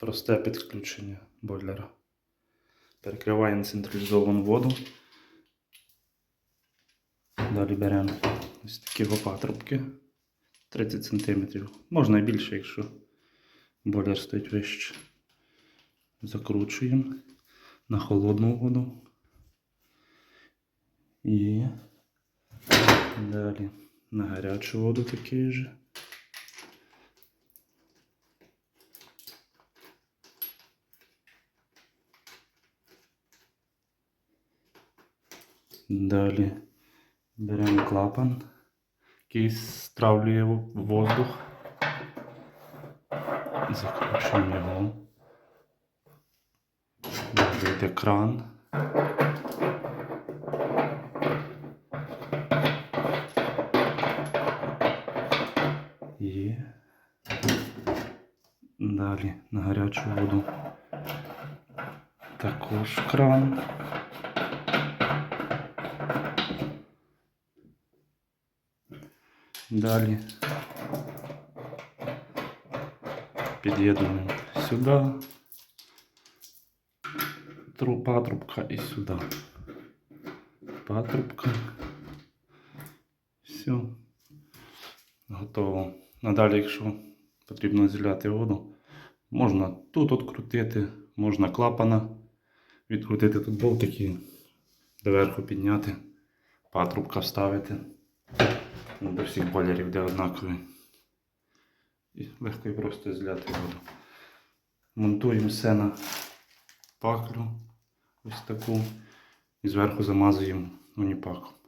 Просте підключення бойлера. Перекриваємо централізовану воду. Далі беремо ось такі патрубки 30 см. Можна і більше, якщо бойлер стоїть вище. Закручуємо на холодну воду. І далі на гарячу воду такий же. Далі беремо клапан, який стравлює воздух. Закручуємо його. Далі кран. І далі на гарячу воду. Також кран. Далі під'єднуємо сюди. Патрубка і сюди. Патрубка. Все. Готово. Надалі, якщо потрібно зіляти воду, можна тут открутити, можна клапана відкрутити тут болтики, доверху підняти, патрубка вставити. Ну, До всіх бойлерів де однакові. І легко і просто зляти воду. Монтуємо все на паклю ось таку і зверху замазуємо уніпаком.